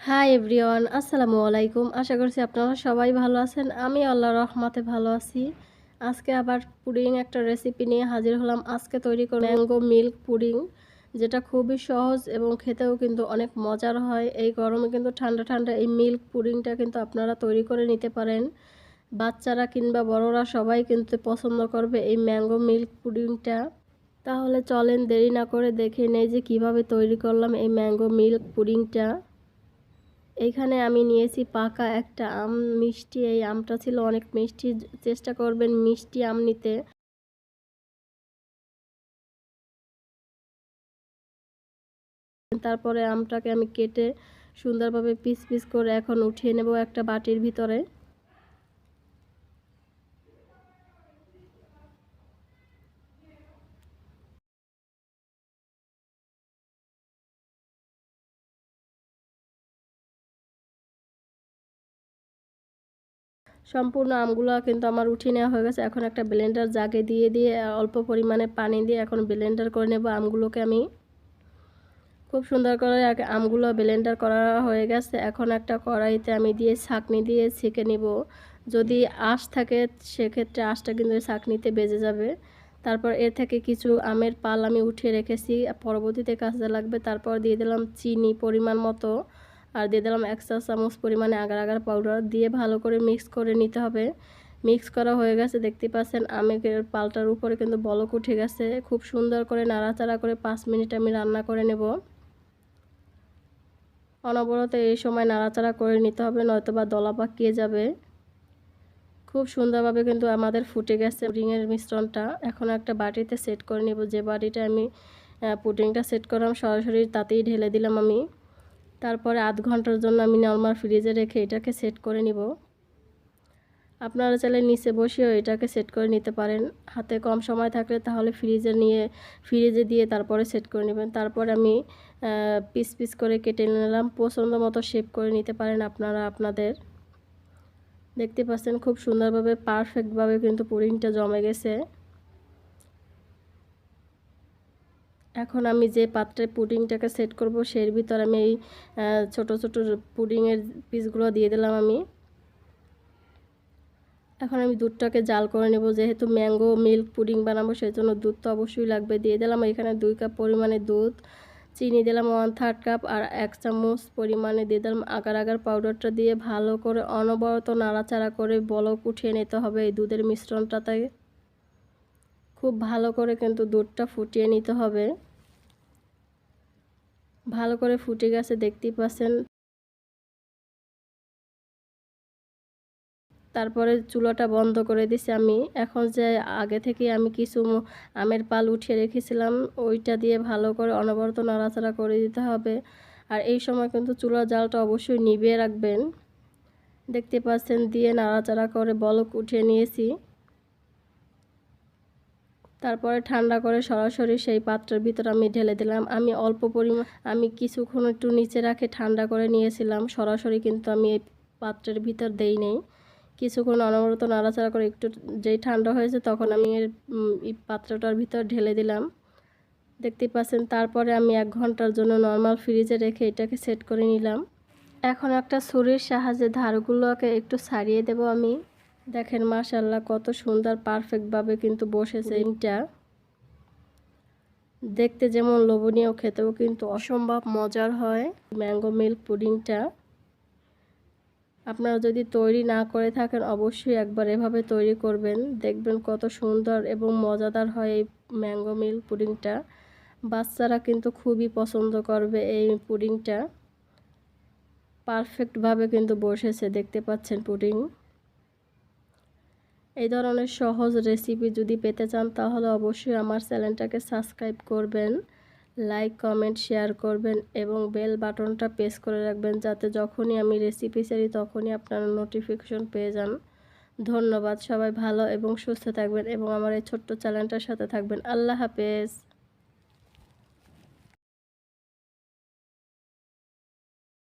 Hi everyone আসসালামু আলাইকুম। আশা করছি আপনারা সবাই ভালো আছেন। আমি আল্লাহ রহমাতে ভালো আছি। আজকে আবার পুডিং একটা রেসিপি নিয়ে হাজির হলাম। আজকে তৈরি করে ম্যাঙ্গো মিল্ক পুডিং, যেটা খুবই সহজ এবং খেতেও কিন্তু অনেক মজার হয়। এই গরমে কিন্তু ঠান্ডা ঠান্ডা এই মিল্ক পুডিংটা কিন্তু আপনারা তৈরি করে নিতে পারেন। বাচ্চারা কিংবা বড়রা সবাই কিন্তু পছন্দ করবে এই ম্যাঙ্গো মিল্ক পুডিংটা। তাহলে চলেন দেরি না করে দেখে নেই যে কীভাবে তৈরি করলাম এই ম্যাঙ্গো মিল্ক পুডিংটা। এইখানে আমি নিয়েছি পাকা একটা আম, মিষ্টি। এই আমটা ছিল অনেক মিষ্টি। চেষ্টা করবেন মিষ্টি আম নিতে। তারপরে আমটাকে আমি কেটে সুন্দরভাবে পিস পিস করে এখন উঠিয়ে নেব একটা বাটির ভিতরে। সম্পূর্ণ আমগুলো কিন্তু আমার উঠিয়ে নেওয়া হয়ে গেছে। এখন একটা ব্লেন্ডার জাগে দিয়ে দিয়ে অল্প পরিমাণে পানি দিয়ে এখন ব্লেন্ডার করে নেব আমগুলোকে আমি। খুব সুন্দর করে আমগুলো ব্লেন্ডার করা হয়ে গেছে। এখন একটা কড়াইতে আমি দিয়ে ছাঁকনি দিয়ে ছেঁকে নিব। যদি আঁশ থাকে, সেক্ষেত্রে আঁশটা কিন্তু ছাঁকনিতে বেজে যাবে। তারপর এর থেকে কিছু আমের পাল আমি উঠিয়ে রেখেছি। পরবর্তীতে কাজে লাগবে, তারপর দিয়ে দিলাম চিনি পরিমাণ মতো। আর দিয়ে দিলাম এক চা চামচ পরিমাণে আগার আগার পাউডার দিয়ে ভালো করে মিক্স করে নিতে হবে। মিক্স করা হয়ে গেছে দেখতে পাচ্ছেন আমের পালটার উপরে কিন্তু বলক উঠে গেছে। খুব সুন্দর করে নাড়াচাড়া করে পাঁচ মিনিট আমি রান্না করে নেব। অনবরত এই সময় নাড়াচাড়া করে নিতে হবে, নয়তো বা দলা পাকিয়ে যাবে। খুব সুন্দরভাবে কিন্তু আমাদের ফুটে গেছে পুডিংয়ের মিশ্রণটা। এখন একটা বাটিতে সেট করে নেব। যে বাটিটা আমি পুডিংটা সেট করলাম, সরাসরি তাতেই ঢেলে দিলাম আমি। তারপরে আধ ঘণ্টার জন্য আমি নর্মাল ফ্রিজে রেখে এটাকে সেট করে নিব। আপনারা চাইলে নিচে বসেও এটাকে সেট করে নিতে পারেন। হাতে কম সময় থাকলে তাহলে ফ্রিজে নিয়ে, ফ্রিজে দিয়ে তারপরে সেট করে নেবেন। তারপর আমি পিস পিস করে কেটে নিলাম। পছন্দ মতো শেপ করে নিতে পারেন আপনারা, আপনাদের। দেখতে পাচ্ছেন খুব সুন্দরভাবে, পারফেক্টভাবে কিন্তু পুডিংটা জমে গেছে। এখন আমি যে পাত্রে পুডিংটাকে সেট করব সেই ভিতর আমি এই ছোটো ছোটো পুডিংয়ের পিসগুলো দিয়ে দিলাম আমি। এখন আমি দুধটাকে জাল করে নেব, যেহেতু ম্যাঙ্গো মিল্ক পুডিং বানাবো সেই জন্য দুধ তো অবশ্যই লাগবে। দিয়ে দিলাম এখানে দুই কাপ পরিমাণে দুধ, চিনি দিলাম ওয়ান থার্ড কাপ আর এক চামচ পরিমাণে দিয়ে দিলাম আগার আগার পাউডারটা দিয়ে ভালো করে অনবরত নাড়াচাড়া করে বলক উঠিয়ে নিতে হবে এই দুধের মিশ্রণটাতে। খুব ভালো করে কিন্তু দুধটা ফুটিয়ে নিতে হবে। ভালো করে ফুটে গেছে, দেখতেই পাচ্ছেন। তারপরে চুলাটা বন্ধ করে দিছি আমি। এখন যে আগে থেকে আমি কিছু আমের পাল উঠিয়ে রেখেছিলাম, ওইটা দিয়ে ভালো করে অনবরত নাড়াচাড়া করে দিতে হবে। আর এই সময় কিন্তু চুলার জালটা অবশ্যই নিভিয়ে রাখবেন। দেখতে পাচ্ছেন, দিয়ে নাড়াচাড়া করে বলক উঠিয়ে নিয়েছি। তারপরে ঠান্ডা করে সরাসরি সেই পাত্রের ভিতর আমি ঢেলে দিলাম। আমি অল্প পরিমাণ, আমি কিছুক্ষণ একটু নিচে রাখে ঠান্ডা করে নিয়েছিলাম। সরাসরি কিন্তু আমি এই পাত্রের ভিতর দেই নেই। কিছুক্ষণ অনবরত নাড়াচাড়া করে একটু যেই ঠান্ডা হয়েছে তখন আমি এই পাত্রটার ভিতর ঢেলে দিলাম। দেখতে পাচ্ছেন, তারপরে আমি এক ঘণ্টার জন্য নর্মাল ফ্রিজে রেখে এটাকে সেট করে নিলাম। এখন একটা ছুরির সাহায্যে ধারগুলোকে একটু ছাড়িয়ে দেব আমি। দেখেন মাশাল্লাহ কত সুন্দর পারফেক্টভাবে কিন্তু বসেছে ইনটা। দেখতে যেমন লোভনীয় খেতেও কিন্তু অসম্ভব মজার হয় ম্যাঙ্গো মিল্ক পুডিংটা। আপনারা যদি তৈরি না করে থাকেন অবশ্যই একবার এভাবে তৈরি করবেন। দেখবেন কত সুন্দর এবং মজাদার হয় এই ম্যাঙ্গো মিল্ক পুডিংটা। বাচ্চারা কিন্তু খুবই পছন্দ করবে এই পুডিংটা। পারফেক্টভাবে কিন্তু বসেছে দেখতে পাচ্ছেন পুডিং। এই ধরনের সহজ রেসিপি যদি পেতে চান, তাহলে অবশ্যই আমার চ্যানেলটাকে সাবস্ক্রাইব করবেন লাইক কমেন্ট শেয়ার করবেন এবং বেল বাটনটা প্রেস করে রাখবেন যাতে যখনই আমি রেসিপি ছাড়ি তখনই আপনারা নোটিফিকেশন পেয়ে যান। ধন্যবাদ, সবাই ভালো এবং সুস্থ থাকবেন এবং আমার এই ছোট্ট চ্যানেলটার সাথে থাকবেন। আল্লাহ হাফেজ।